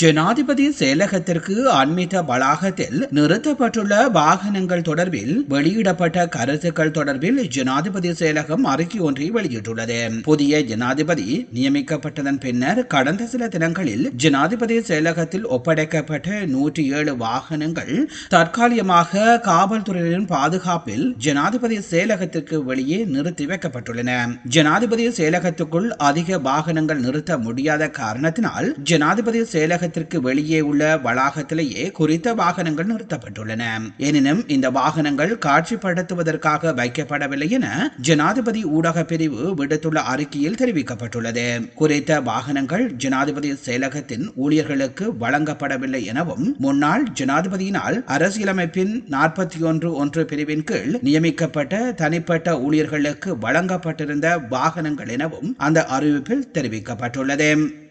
ஜனாதிபதி செயலகத்திற்கு அண்மித்த வளாகத்தில் நிறுத்தப்பட்டுள்ள வாகனங்கள் தொடர்பில் வெளியிடப்பட்ட கருத்துக்கள் தொடர்பில் ஜனாதிபதி செயலகம் அறிக்கை ஒன்றை வெளியிட்டுள்ளது. புதிய ஜனாதிபதி நியமிக்கப்பட்டதன் பின்னர் கடந்த சில தினங்களில் ஜனாதிபதி செயலகத்தில் ஒப்படைக்கப்பட்ட நூற்றி ஏழு வாகனங்கள் தற்காலிகமாக காவல்துறையினரின் பாதுகாப்பில் ஜனாதிபதி செயலகத்திற்கு வெளியே நிறுத்தி வைக்கப்பட்டுள்ளன. ஜனாதிபதி செயலகத்துக்குள் அதிக வாகனங்கள் நிறுத்த முடியாத காரணத்தினால் ஜனாதிபதி செயலக வளாகத்திற்கு வெளியே உள்ள வளாகத்திலேயே குறித்த வாகனங்கள் நிறுத்தப்பட்டுள்ளன. எனினும் இந்த வாகனங்கள் காட்சிப்படுத்துவதற்காக வைக்கப்படவில்லை என ஜனாதிபதி ஊடக பிரிவு விடுத்துள்ள அறிக்கையில் தெரிவிக்கப்பட்டுள்ளது. குறித்த வாகனங்கள் ஜனாதிபதி செயலகத்தின் ஊழியர்களுக்கு வழங்கப்படவில்லை எனவும் முன்னாள் ஜனாதிபதியினால் அரசியலமைப்பின் நாற்பத்தி ஒன்று ஒன்று பிரிவின் கீழ் நியமிக்கப்பட்ட தனிப்பட்ட ஊழியர்களுக்கு வழங்கப்பட்டிருந்த வாகனங்கள் எனவும் அந்த அறிவிப்பில் தெரிவிக்கப்பட்டுள்ளது.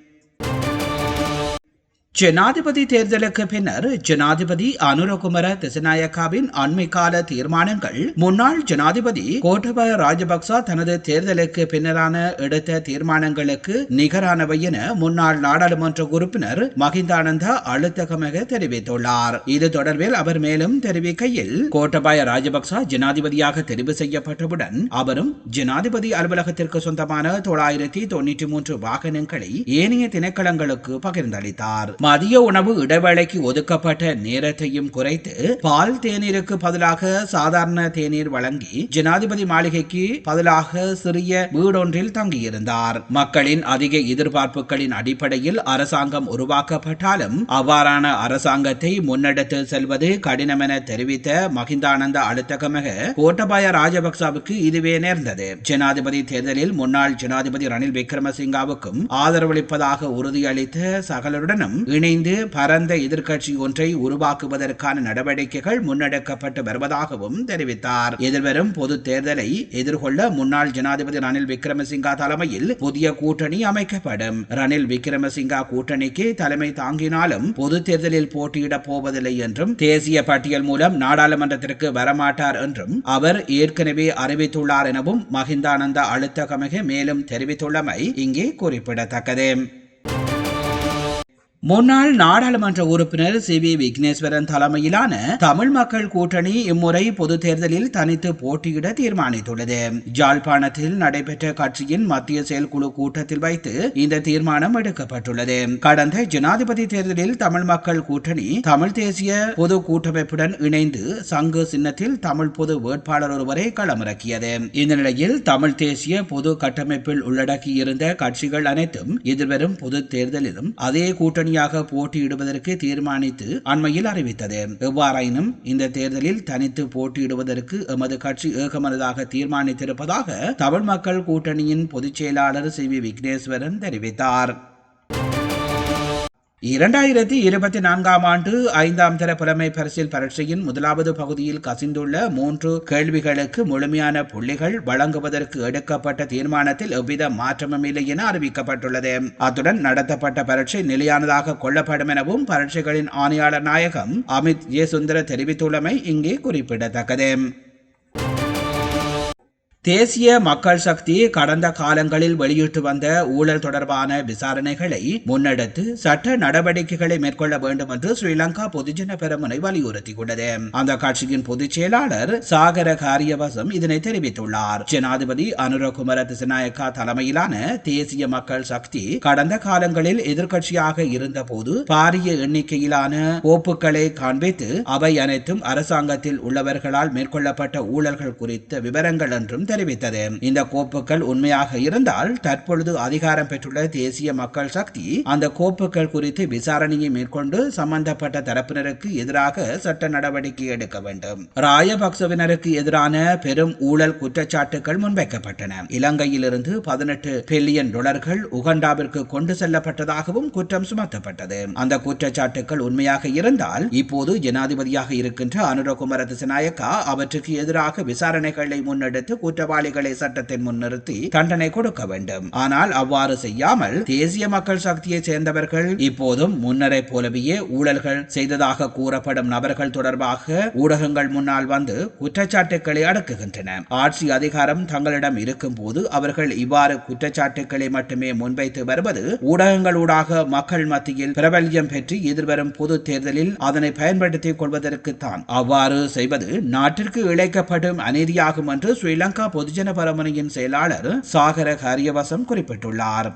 ஜனாதிபதி தேர்தலுக்கு பின்னர் ஜனாதிபதி அனுரகுமர திசநாயக்காவின் அண்மைக்கால கால தீர்மானங்கள் முன்னாள் ஜனாதிபதி கோட்டபய ராஜபக்ச தனது தேர்தலுக்கு பின்னரான எடுத்த தீர்மானங்களுக்கு நிகரானவை என முன்னாள் நாடாளுமன்ற உறுப்பினர் மகிந்தானந்த அழுத்தகமாக தெரிவித்துள்ளார். இது தொடர்பில் அவர் மேலும் தெரிவிக்கையில் கோட்டபாய ராஜபக்ச ஜனாதிபதியாக தெரிவு செய்யப்பட்டவுடன் அவரும் ஜனாதிபதி அலுவலகத்திற்கு சொந்தமான தொள்ளாயிரத்தி தொன்னூற்றி மூன்று வாகனங்களை ஏனைய திணைக்களங்களுக்கு பகிர்ந்தளித்தார். மதிய உணவு இடைவேளைக்கு ஒதுக்கப்பட்ட நேரத்தையும் குறைத்து பால் தேநீருக்கு பதிலாக சாதாரண தேநீர் வழங்கி ஜனாதிபதி மாளிகைக்கு பதிலாக சிறிய வீடொன்றில் தங்கியிருந்தார். மக்களின் அதிக எதிர்பார்ப்புகளின் அடிப்படையில் அரசாங்கம் உருவாக்கப்பட்டாலும் அவ்வாறான அரசாங்கத்தை முன்னெடுத்து செல்வது கடினம் என தெரிவித்த மகிந்தானந்த அழுத்தகமக கோட்டபாய ராஜபக்சவுக்கு இதுவே நேர்ந்தது. ஜனாதிபதி தேர்தலில் முன்னாள் ஜனாதிபதி ரணில் விக்ரமசிங்காவுக்கும் ஆதரவளிப்பதாக உறுதியளித்த சகலருடனும் இணைந்து பரந்த எதிர்க்கட்சி ஒன்றை உருவாக்குவதற்கான நடவடிக்கைகள் முன்னெடுக்கப்பட்டு வருவதாகவும் தெரிவித்தார். எதிர்வரும் பொது தேர்தலை எதிர்கொள்ள முன்னாள் ஜனாதிபதி ரணில் விக்ரமசிங்கா தலைமையில் புதிய கூட்டணி அமைக்கப்படும். ரணில் விக்ரமசிங்கா கூட்டணிக்கு தலைமை தாங்கினாலும் பொது தேர்தலில் போட்டியிடப் போவதில்லை என்றும் தேசிய பட்டியல் மூலம் நாடாளுமன்றத்திற்கு வரமாட்டார் என்றும் அவர் ஏற்கனவே அறிவித்துள்ளார் எனவும் மகிந்தானந்த அழுத்தகமிக மேலும் தெரிவித்துள்ளமை இங்கே குறிப்பிடத்தக்கது. முன்னாள் நாடாளுமன்ற உறுப்பினர் சி. வி. விக்னேஸ்வரன் தலைமையிலான தமிழ் மக்கள் கூட்டணி இம்முறை பொது தேர்தலில் தனித்து போட்டியிட தீர்மானித்துள்ளது. ஜாழ்ப்பாணத்தில் நடைபெற்ற கட்சியின் மத்திய செயல்குழு கூட்டத்தில் வைத்து இந்த தீர்மானம் எடுக்கப்பட்டுள்ளது. கடந்த ஜனாதிபதி தேர்தலில் தமிழ் மக்கள் கூட்டணி தமிழ் தேசிய பொது கூட்டமைப்புடன் இணைந்து சங்கு சின்னத்தில் தமிழ் பொது வேட்பாளர் ஒருவரை களமிறக்கியது. இந்த நிலையில் தமிழ் தேசிய பொது கட்டமைப்பில் உள்ளடக்கியிருந்த கட்சிகள் அனைத்தும் எதிர்வரும் பொது தேர்தலிலும் அதே கூட்டணி கூட்டணியாக போட்டியிடுவதற்கு தீர்மானித்து அண்மையில் அறிவித்தது. எவ்வாறாயினும் இந்த தேர்தலில் தனித்து போட்டியிடுவதற்கு எமது கட்சி ஏகமனதாக தீர்மானித்திருப்பதாக தமிழ் மக்கள் கூட்டணியின் பொதுச் செயலாளர் சி வி விக்னேஸ்வரன் தெரிவித்தார். இரண்டாயிரத்தி இருபத்தி நான்காம் ஆண்டு ஐந்தாம் தர புலமை பரிசில் பரீட்சையின் முதலாவது பகுதியில் கசிந்துள்ள மூன்று கேள்விகளுக்கு முழுமையான புள்ளிகள் வழங்குவதற்கு எடுக்கப்பட்ட தீர்மானத்தில் எவ்வித மாற்றமும் இல்லை என அறிவிக்கப்பட்டுள்ளது. அத்துடன் நடத்தப்பட்ட பரீட்சை நிலையானதாக கொள்ளப்படும் எனவும் பரீட்சைகளின் ஆணையாளர் நாயகம் அமித் ஜே சுந்தர தெரிவித்துள்ளமை இங்கே குறிப்பிடத்தக்கது. தேசிய மக்கள் சக்தி கடந்த காலங்களில் வெளியிட்டு வந்த ஊழல் தொடர்பான விசாரணைகளை முன்னெடுத்து சட்ட நடவடிக்கைகளை மேற்கொள்ள வேண்டும் என்று ஸ்ரீலங்கா பொதுஜன பெருமனை வலியுறுத்தியுள்ளது. அந்த கட்சியின் பொதுச் செயலாளர் சாகர காரியவசம் இதனை தெரிவித்துள்ளார். ஜனாதிபதி அனுரகுமர திசநாயக்கா தலைமையிலான தேசிய மக்கள் சக்தி கடந்த காலங்களில் எதிர்க்கட்சியாக இருந்தபோது பாரிய எண்ணிக்கையிலான ஒப்புக்களை காண்பித்து அவை அனைத்தும் அரசாங்கத்தில் உள்ளவர்களால் மேற்கொள்ளப்பட்ட ஊழல்கள் குறித்த விவரங்கள் என்றும் தெரிவித்தது. இந்த கோப்புகள் உண்மையாக இருந்தால் தற்பொழுது அதிகாரம் பெற்றுள்ள தேசிய மக்கள் சக்தி அந்த கோப்புகள் குறித்து விசாரணையை மேற்கொண்டு சம்பந்தப்பட்ட தரப்பினருக்கு எதிராக சட்ட நடவடிக்கை எடுக்க வேண்டும். ராயபக்சவினருக்கு எதிரான பெரும் ஊழல் குற்றச்சாட்டுகள் முன்வைக்கப்பட்டன. இலங்கையிலிருந்து பதினெட்டு பில்லியன் டாலர்கள் உகண்டாவிற்கு கொண்டு செல்லப்பட்டதாகவும் குற்றம் சுமத்தப்பட்டது. அந்த குற்றச்சாட்டுகள் உண்மையாக இருந்தால் இப்போது ஜனாதிபதியாக இருக்கின்ற அனுரகுமார திசநாயக்கா அவற்றுக்கு எதிராக விசாரணைகளை முன்னெடுத்து குற்றம் குற்றவாளிகளை சட்டத்தின் முன்னிறுத்தி தண்டனை கொடுக்க வேண்டும். ஆனால் அவ்வாறு செய்யாமல் தேசிய மக்கள் சக்தியைச் சேர்ந்தவர்கள் இப்போதும் முன்னரை போலவே ஊழல்கள் செய்ததாக கூறப்படும் நபர்கள் தொடர்பாக ஊடகங்கள் முன்னால் வந்து குற்றச்சாட்டுக்களை அடக்குகின்றன. ஆட்சி அதிகாரம் தங்களிடம் இருக்கும் போது அவர்கள் இவ்வாறு குற்றச்சாட்டுக்களை மட்டுமே முன்வைத்து வருவது ஊடகங்களூடாக மக்கள் மத்தியில் பிரபல்யம் பெற்று எதிர்வரும் பொது தேர்தலில் அதனை பயன்படுத்திக் கொள்வதற்குத்தான். அவ்வாறு செய்வது நாட்டிற்கு இழைக்கப்படும் அநீதியாகும் என்று ஸ்ரீலங்கா பொதுஜன பரமுனையின் செயலாளர் சாகர ஹரியவசம் குறிப்பிட்டுள்ளார்.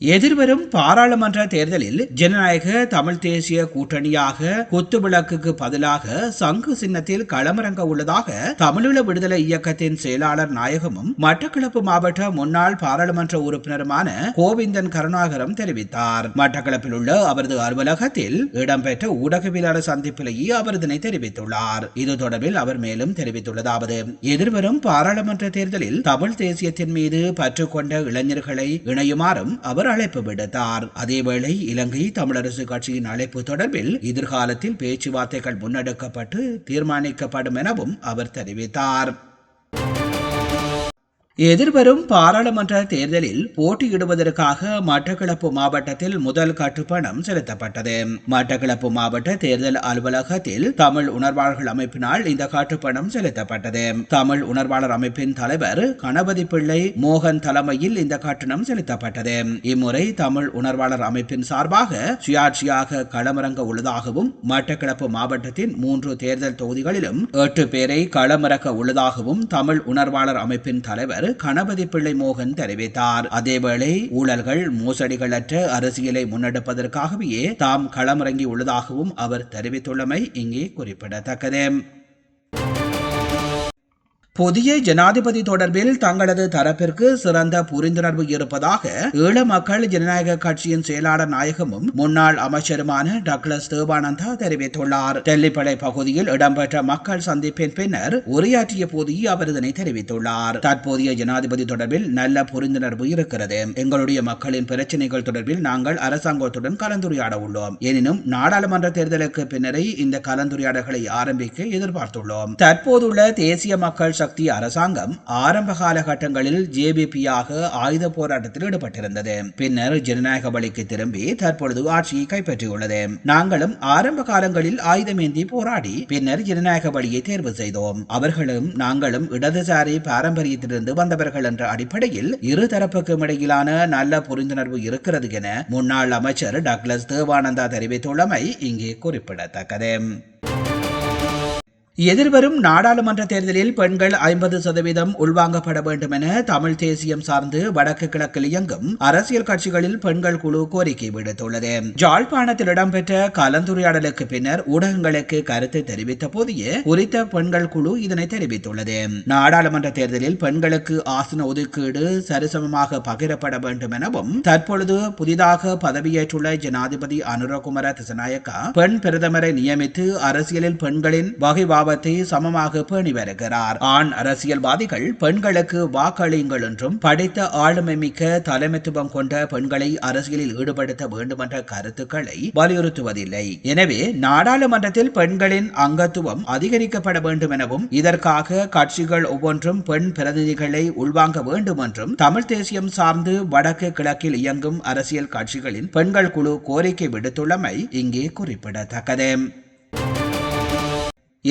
எதிர்வரும் பாராளுமன்ற தேர்தலில் ஜனநாயக தமிழ் தேசிய கூட்டணியாக குத்துவிளக்குக்கு பதிலாக சங்கு சின்னத்தில் களமிறங்க உள்ளதாக தமிழீழ விடுதலை இயக்கத்தின் செயலாளர் நாயகமும் மட்டக்களப்பு மாவட்ட முன்னாள் பாராளுமன்ற உறுப்பினருமான கோவிந்தன் கருணாகரம் தெரிவித்தார். மட்டக்களப்பில் உள்ள அவரது அலுவலகத்தில் இடம்பெற்ற ஊடகவியலாளர் சந்திப்பிலேயே அவர் இதனை தெரிவித்துள்ளார். இது தொடர்பில் அவர் மேலும் தெரிவித்துள்ளதாவது எதிர்வரும் பாராளுமன்ற தேர்தலில் தமிழ் தேசியத்தின் மீது பற்று கொண்ட இளைஞர்களை இணையுமாறும் அவர் அழைப்பு விடுத்தார். அதேவேளை இலங்கை தமிழரசு கட்சியின் அழைப்பு தொடர்பில் எதிர்காலத்தில் பேச்சுவார்த்தைகள் முன்னெடுக்கப்பட்டு தீர்மானிக்கப்படும் எனவும் அவர் தெரிவித்தார். எதிர்வரும் பாராளுமன்ற தேர்தலில் போட்டியிடுவதற்காக மட்டக்களப்பு மாவட்டத்தில் முதல் கட்டுப்பணம் செலுத்தப்பட்டது. மட்டக்களப்பு மாவட்ட தேர்தல் அலுவலகத்தில் தமிழ் உணர்வாளர்கள் அமைப்பினால் இந்த கட்டுப்பணம் செலுத்தப்பட்டது. தமிழ் உணர்வாளர் அமைப்பின் தலைவர் கணபதி பிள்ளை மோகன் தலைமையில் இந்த கட்டணம் செலுத்தப்பட்டது. இம்முறை தமிழ் உணர்வாளர் அமைப்பின் சார்பாக சுயாட்சியாக களமிறங்க உள்ளதாகவும் மட்டக்களப்பு மாவட்டத்தின் மூன்று தேர்தல் தொகுதிகளிலும் எட்டு பேரை களமிறக்க உள்ளதாகவும் தமிழ் உணர்வாளர் அமைப்பின் தலைவர் கணபதி பிள்ளை மோகன் தெரிவித்தார். அதேவேளை ஊழல்கள் மோசடிகளற்ற அரசியலை முன்னெடுப்பதற்காகவே தாம் களமிறங்கி உள்ளதாகவும் அவர் தெரிவித்துள்ளமை இங்கே குறிப்பிடத்தக்கது. புதிய ஜனாதிபதி தொடர்பில் தங்களது தரப்பிற்கு சிறந்த புரிந்துணர்வு இருப்பதாக ஈழ மக்கள் ஜனநாயக கட்சியின் செயலாளர் நாயகமும் முன்னாள் அமைச்சருமான டக்ளஸ் தேவானந்தா தெரிவித்துள்ளார். தெல்லிப்படை பகுதியில் இடம்பெற்ற மக்கள் சந்திப்பின் பின்னர் உரையாற்றிய போது அவர் இதனை தெரிவித்துள்ளார். தற்போதைய ஜனாதிபதி தொடர்பில் நல்ல புரிந்துணர்வு இருக்கிறது. எங்களுடைய மக்களின் பிரச்சனைகள் தொடர்பில் நாங்கள் அரசாங்கத்துடன் கலந்துரையாட உள்ளோம். எனினும் நாடாளுமன்ற தேர்தலுக்கு பின்னரே இந்த கலந்துரையாடல்களை ஆரம்பிக்க எதிர்பார்த்துள்ளோம். தற்போதுள்ள தேசிய மக்கள் சக்தி அரசாங்கம் ஆரம்ப காலகட்டங்களில் ஜேபிபியாக ஆயுத போராட்டத்தில் ஈடுபட்டிருந்தது. பின்னர் ஜனநாயக வழிக்கு திரும்பி தற்பொழுது ஆட்சியை கைப்பற்றியுள்ளது. நாங்களும் ஆரம்ப காலங்களில் ஆயுதமேந்தி போராடி பின்னர் ஜனநாயக வழியை தேர்வு செய்தோம். அவர்களும் நாங்களும் இடதுசாரி பாரம்பரியத்திலிருந்து வந்தவர்கள் என்ற அடிப்படையில் இரு தரப்புக்கும் இடையிலான நல்ல புரிந்துணர்வு இருக்கிறது என முன்னாள் அமைச்சர் டக்ளஸ் தேவானந்தா தெரிவித்துள்ளமை இங்கே குறிப்பிடத்தக்கது. எதிர்வரும் நாடாளுமன்ற தேர்தலில் பெண்கள் ஐம்பது சதவீதம் உள்வாங்கப்பட வேண்டும் என தமிழ் தேசியம் சார்ந்து வடக்கு கிழக்கில் இயங்கும் அரசியல் கட்சிகளில் பெண்கள் குழு கோரிக்கை விடுத்துள்ளது. ஜாழ்ப்பாணத்தில் இடம்பெற்ற கலந்துரையாடலுக்கு பின்னர் ஊடகங்களுக்கு கருத்து தெரிவித்த போதே குறித்த பெண்கள் குழு இதனை தெரிவித்துள்ளது. நாடாளுமன்ற தேர்தலில் பெண்களுக்கு ஆசன ஒதுக்கீடு சரிசமமாக பகிரப்பட வேண்டும் எனவும் தற்பொழுது புதிதாக பதவியேற்றுள்ள ஜனாதிபதி அனுரகுமர திசநாயக்கா பெண் பிரதமரை நியமித்து அரசியலில் பெண்களின் வகைவாக பாவத்தை சமமாக பேணி வருகிறார். ஆண் அரசியல்வாதிகள் பெண்களுக்கு வாக்களியுங்கள் என்றும் படித்த ஆளுமை மிக்க தலைமைத்துவம் கொண்ட பெண்களை அரசியலில் ஈடுபடுத்த வேண்டும் என்ற கருத்துக்களை வலியுறுத்துவதில்லை. எனவே நாடாளுமன்றத்தில் பெண்களின் அங்கத்துவம் அதிகரிக்கப்பட வேண்டும் எனவும் இதற்காக கட்சிகள் ஒவ்வொன்றும் பெண் பிரதிநிதிகளை உள்வாங்க வேண்டும் என்றும் தமிழ் தேசியம் சார்ந்து வடக்கு கிழக்கில் இயங்கும் அரசியல் கட்சிகளின் பெண்கள் குழு கோரிக்கை விடுத்துள்ளமை இங்கே குறிப்பிடத்தக்கது.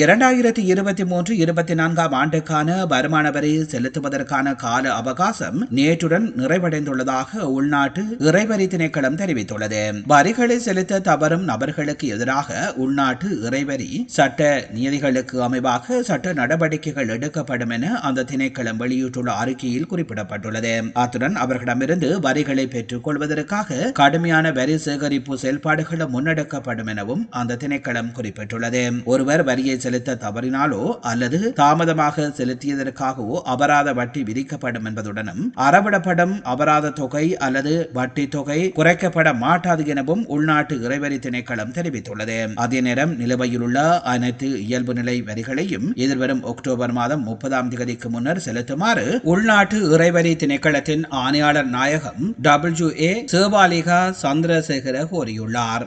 இரண்டாயிரத்தி இருபத்தி மூன்று இருபத்தி நான்காம் ஆண்டுக்கான வருமான வரி செலுத்துவதற்கான கால அவகாசம் நேற்றுடன் நிறைவடைந்துள்ளதாக உள்நாட்டு இறைவரி திணைக்களம் தெரிவித்துள்ளது. வரிகளை செலுத்த தவறும் நபர்களுக்கு எதிராக உள்நாட்டு இறைவரி சட்ட நியதிகளுக்கு அமைவாக சட்ட நடவடிக்கைகள் எடுக்கப்படும் என அந்த திணைக்களம் வெளியிட்டுள்ள அறிக்கையில் குறிப்பிடப்பட்டுள்ளது. அத்துடன் அவர்களிடமிருந்து வரிகளை பெற்றுக் கொள்வதற்காக கடுமையான வரி சேகரிப்பு செயல்பாடுகள் முன்னெடுக்கப்படும் எனவும் அந்த திணைக்களம் குறிப்பிட்டுள்ளது. ஒருவர் வரியை செலுத்த தவறினாலோ அல்லது தாமதமாக செலுத்தியதற்காகவோ அபராத வட்டி விதிக்கப்படும் என்பதுடனும் அறவிடப்படும் அபராத தொகை அல்லது வட்டி தொகை குறைக்கப்பட மாட்டாது எனவும் உள்நாட்டு இறைவரி திணைக்களம் தெரிவித்துள்ளது. அதே நேரம் நிலுவையில் உள்ள அனைத்து இயல்பு நிலை வரிகளையும் எதிர்வரும் அக்டோபர் மாதம் முப்பதாம் தேதிக்கு முன்னர் செலுத்துமாறு உள்நாட்டு இறைவரி திணைக்களத்தின் ஆணையாளர் நாயகம் டபிள்யூ ஏ சேவாலிகா சந்திரசேகர கோரியுள்ளார்.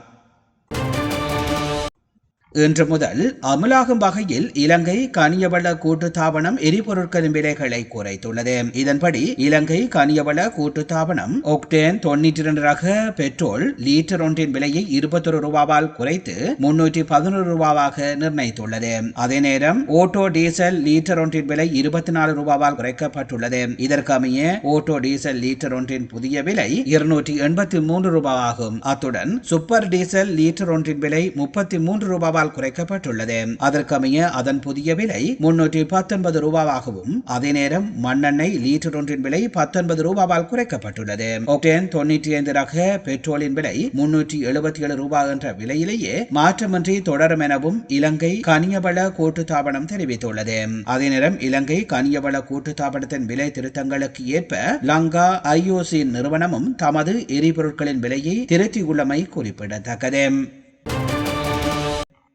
இன்று முதல் அமலாகும் வகையில் இலங்கை கனியவள கூட்டுத்தாபனம் எரிபொருட்களின் விலைகளை குறைத்துள்ளது. இதன்படி இலங்கை கனியவள கூட்டுத்தாபனம் ஒக்டேன் தொன்னூற்றி இரண்டு ரக பெட்ரோல் லீட்டர் ஒன்றின் விலையை இருபத்தொரு ரூபாவால் குறைத்து முன்னூற்றி பதினோரு ரூபாவாக நிர்ணயித்துள்ளது. அதே நேரம் ஓட்டோ டீசல் லீட்டர் ஒன்றின் விலை இருபத்தி நாலு ரூபாவால் குறைக்கப்பட்டுள்ளது. இதற்கமைய ஓட்டோ டீசல் லீட்டர் ஒன்றின் புதிய விலை இருநூற்றி எண்பத்தி மூன்று ரூபாவாகும். அத்துடன் சூப்பர் டீசல் லீட்டர் ஒன்றின் விலை முப்பத்தி மூன்று ரூபாவால் ரூபாவால் குறைக்கப்பட்டுள்ளது. அதற்கமைய அதன் புதிய விலை முன்னூற்றி பத்தொன்பது ரூபாவாகவும் அதே நேரம் மண்ணெண்ணெய் லீட்டர் ஒன்றின் விலை பத்தொன்பது ரூபாவால் குறைக்கப்பட்டுள்ளது. ஒக்டேன் தொன்னூற்றி ஐந்து ரக பெட்ரோலின் விலை முன்னூற்றி எழுபத்தி ஏழு ரூபாய் என்ற விலையிலேயே மாற்றமின்றி தொடரும் எனவும் இலங்கை கனியவள கூட்டுத்தாபனம் தெரிவித்துள்ளது. அதே நேரம் இலங்கை கனியவள கூட்டுத்தாபனத்தின் விலை திருத்தங்களுக்கு ஏற்ப லங்கா ஐஓசி நிறுவனமும் தமது எரிபொருட்களின் விலையை திருத்தியுள்ளமை குறிப்பிடத்தக்கது.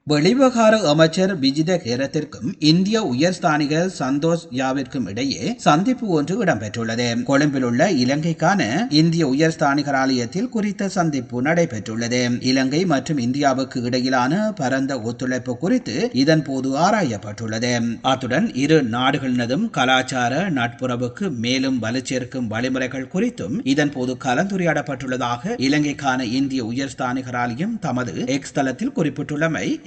வெளிவகார அமைச்சர் விஜித கேரத்திற்கும் இந்திய உயர்ஸ்தானிக சந்தோஷ் யாவிற்கும் இடையே சந்திப்பு ஒன்று இடம்பெற்றுள்ளது. கொழும்பில் உள்ள இலங்கைக்கான இந்திய உயர்ஸ்தானிகர் ஆலயத்தில் குறித்த சந்திப்பு நடைபெற்றுள்ளது. இலங்கை மற்றும் இந்தியாவுக்கு இடையிலான பரந்த ஒத்துழைப்பு குறித்து இதன் போது ஆராயப்பட்டுள்ளது. அத்துடன் இரு நாடுகளினதும் கலாச்சார நட்புறவுக்கு மேலும் வலுச்சேர்க்கும் வழிமுறைகள் குறித்தும் இதன் போது கலந்துரையாடப்பட்டுள்ளதாக இலங்கைக்கான இந்திய உயர்ஸ்தானிகர் ஆலயம் தமது எக்ஸ் தளத்தில் குறிப்பிட்டுள்ளமை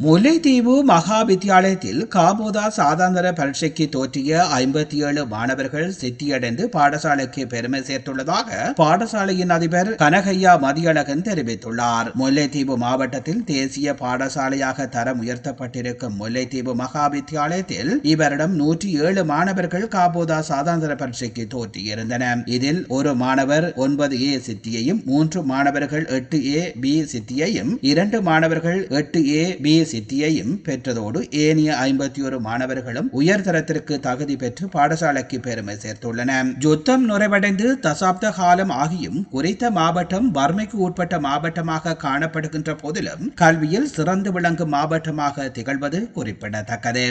முல்லைத்தீவு மகா வித்தியாலயத்தில் காபோதா சாதாந்தர பரீட்சைக்கு தோற்றிய ஐம்பத்தி ஏழு மாணவர்கள் சித்தியடைந்து பாடசாலைக்கு பெருமை சேர்த்துள்ளதாக பாடசாலையின் அதிபர் கனகையா மதியழகன் தெரிவித்துள்ளார். முல்லைத்தீவு மாவட்டத்தில் தேசிய பாடசாலையாக தரம் உயர்த்தப்பட்டிருக்கும் முல்லைத்தீவு மகா வித்தியாலயத்தில் இவரிடம் நூற்றி ஏழு மாணவர்கள் காபோதா சாதாந்தர பரீட்சைக்கு தோற்றியிருந்தனர். இதில் ஒரு மாணவர் ஒன்பது ஏ சித்தியையும் மூன்று மாணவர்கள் எட்டு ஏ பி சித்தியையும் இரண்டு மாணவர்கள் எட்டு ஏ பி சித்தியையும் பெற்றதோடு ஏனைய ஐம்பத்தி ஒரு மாணவர்களும் உயர்தரத்திற்கு தகுதி பெற்று பாடசாலைக்கு பெருமை சேர்த்துள்ளன. யுத்தம் நிறைவடைந்து தசாப்த காலம் ஆகியும் குறித்த மாவட்டம் வறுமைக்கு உட்பட்ட மாவட்டமாக காணப்படுகின்ற போதிலும் கல்வியில் சிறந்து விளங்கும் மாவட்டமாக திகழ்வது குறிப்பிடத்தக்கது.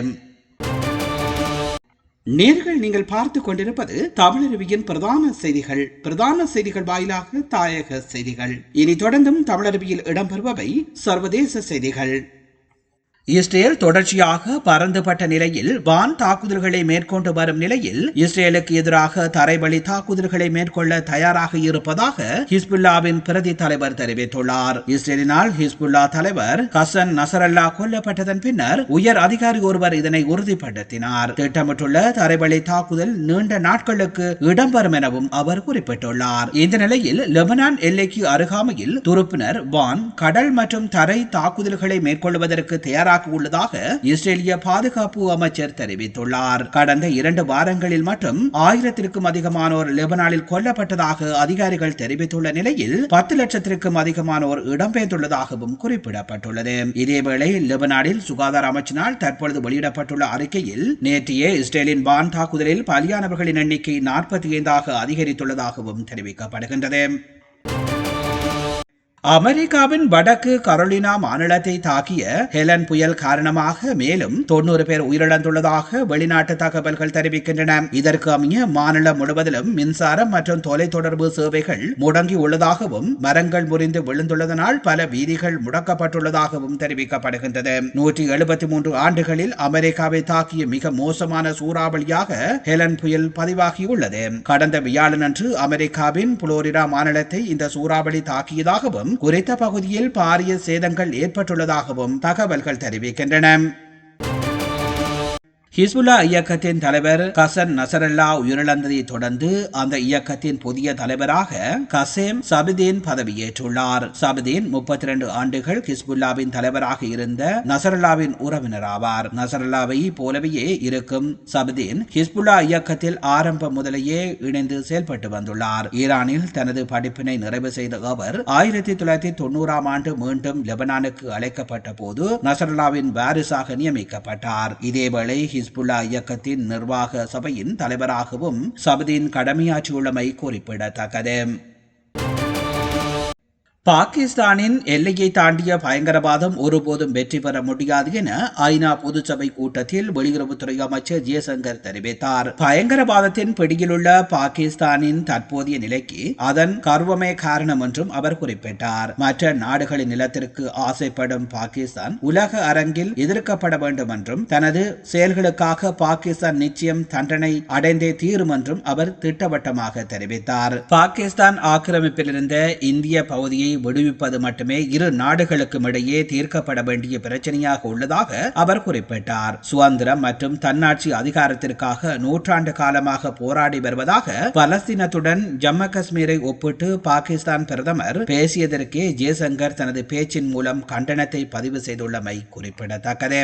நேர்கள் நீங்கள் பார்த்து கொண்டிருப்பது தமிழருவியின் பிரதான செய்திகள். பிரதான செய்திகள் வாயிலாக தாயக செய்திகள். இனி தொடர்ந்தும் தமிழருவியில் இடம்பெறுபவை சர்வதேச செய்திகள். இஸ்ரேல் தொடர்ச்சியாக பறந்துபட்ட நிலையில் வான் தாக்குதல்களை மேற்கொண்டு வரும் நிலையில் இஸ்ரேலுக்கு எதிராக தரைவழி தாக்குதல்களை மேற்கொள்ள தயாராக இருப்பதாக ஹிஸ்புல்லாவின் பிரதி தலைவர் தெரிவித்துள்ளார். இஸ்ரேலினால் ஹிஸ்புல்லா தலைவர் ஹசன் நசரல்லா கொல்லப்பட்டதன் பின்னர் உயர் அதிகாரி ஒருவர் இதனை உறுதிப்படுத்தினார். திட்டமிட்டுள்ள தரைவழி தாக்குதல் நீண்ட நாட்களுக்கு இடம்பெறும் எனவும் அவர் குறிப்பிட்டுள்ளார். இந்த நிலையில் லெபனான் எல்லைக்கு அருகாமையில் துருப்பினர் வான் கடல் மற்றும் தரை தாக்குதல்களை மேற்கொள்வதற்கு தயாராக தயாராக உள்ளதாக இஸ்ரேலிய பாதுகாப்பு அமைச்சர் தெரிவித்துள்ளார். கடந்த இரண்டு வாரங்களில் மட்டும் ஆயிரத்திற்கும் அதிகமானோர் லெபனானில் கொல்லப்பட்டதாக அதிகாரிகள் தெரிவித்துள்ள நிலையில் பத்து லட்சத்திற்கும் அதிகமானோர் இடம்பெயர்ந்துள்ளதாகவும் குறிப்பிடப்பட்டுள்ளது. இதேவேளை லெபனானில் சுகாதார அமைச்சினால் தற்பொழுது வெளியிடப்பட்டுள்ள அறிக்கையில் நேற்றைய இஸ்ரேலின் வான் தாக்குதலில் பலியானவர்களின் எண்ணிக்கை நாற்பத்தி ஐந்தாக அதிகரித்துள்ளதாகவும் தெரிவிக்கப்படுகின்றது. அமெரிக்காவின் வடக்கு கரோலினா மாநிலத்தை தாக்கிய ஹெலன் புயல் காரணமாக மேலும் தொண்ணூறு பேர் உயிரிழந்துள்ளதாக வெளிநாட்டு தகவல்கள் தெரிவிக்கின்றன. இதற்கு அமைய மாநிலம் முழுவதிலும் மின்சாரம் மற்றும் தொலைத்தொடர்பு சேவைகள் முடங்கி உள்ளதாகவும் மரங்கள் முறிந்து விழுந்துள்ளதனால் பல வீதிகள் முடக்கப்பட்டுள்ளதாகவும் தெரிவிக்கப்படுகின்றது. நூற்றி எழுபத்தி மூன்று ஆண்டுகளில் அமெரிக்காவை தாக்கிய மிக மோசமான சூறாவளியாக ஹெலன் புயல் பதிவாகியுள்ளது. கடந்த வியாழனன்று அமெரிக்காவின் புளோரிடா மாநிலத்தை இந்த சூறாவளி தாக்கியதாகவும் குறித்த பகுதியில் பாரிய சேதங்கள் ஏற்பட்டுள்ளதாகவும் தகவல்கள் தெரிவிக்கின்றன. ஹிஸ்புல்லா இயக்கத்தின் தலைவர் கசன் நசரல்லா உயிரிழந்ததை தொடர்ந்து அந்த இயக்கத்தின் புதிய தலைவராக கசேம் சபிதீன் பதவியேற்றுள்ளார். சபிதீன் முப்பத்தி இரண்டு ஆண்டுகள் ஹிஸ்புல்லாவின் தலைவராக இருந்த நசரல்லாவின் உறவினர் ஆவார் நசரல்லாவை போலவே இருக்கும் சபிதீன் ஹிஸ்புல்லா இயக்கத்தில் ஆரம்பம் முதலேயே இணைந்து செயல்பட்டு வந்துள்ளார். ஈரானில் தனது படிப்பினை நிறைவு செய்த அவர் ஆயிரத்தி தொள்ளாயிரத்தி தொண்ணூறாம் ஆண்டு மீண்டும் லெபனானுக்கு அழைக்கப்பட்ட போது நசரல்லாவின் வாரிசாக நியமிக்கப்பட்டார். இதேவேளை ஹிஸ்புல்லா இயக்கத்தின் நிர்வாக சபையின் தலைவராகவும் சபதியின் கடமையாற்றியுள்ளமை குறிப்பிடத்தக்கது. பாகிஸ்தானின் எல்லையை தாண்டிய பயங்கரவாதம் ஒருபோதும் வெற்றி பெற முடியாது என ஐநா பொதுச்சபை கூட்டத்தில் வெளியுறவுத்துறை அமைச்சர் ஜெயசங்கர் தெரிவித்தார். பயங்கரவாதத்தின் பிடியிலுள்ள பாகிஸ்தானின் தற்போதைய நிலைக்கு அதன் கர்வமே காரணம் என்றும் அவர் குறிப்பிட்டார். மற்ற நாடுகளின் நிலத்திற்கு ஆசைப்படும் பாகிஸ்தான் உலக அரங்கில் எதிர்க்கப்பட வேண்டும் என்றும் தனது செயல்களுக்காக பாகிஸ்தான் நிச்சயம் தண்டனை அடைந்தே தீரும் என்றும் அவர் திட்டவட்டமாக தெரிவித்தார். பாகிஸ்தான் ஆக்கிரமிப்பில் இருந்த இந்திய பகுதியை விடுவிப்பது மட்டுமே இரு நாடுகளுக்கும் இடையே தீர்க்கப்பட வேண்டிய பிரச்சனையாக உள்ளதாக அவர் குறிப்பிட்டார். சுதந்திரம் மற்றும் தன்னாட்சி அதிகாரத்திற்காக நூற்றாண்டு காலமாக போராடி வருவதாக பலஸ்தீனத்துடன் ஜம்மு காஷ்மீரை ஒப்பிட்டு பாகிஸ்தான் பிரதமர் பேசியதற்கே ஜெய்சங்கர் தனது பேச்சின் மூலம் கண்டனத்தை பதிவு செய்துள்ளமை குறிப்பிடத்தக்கது.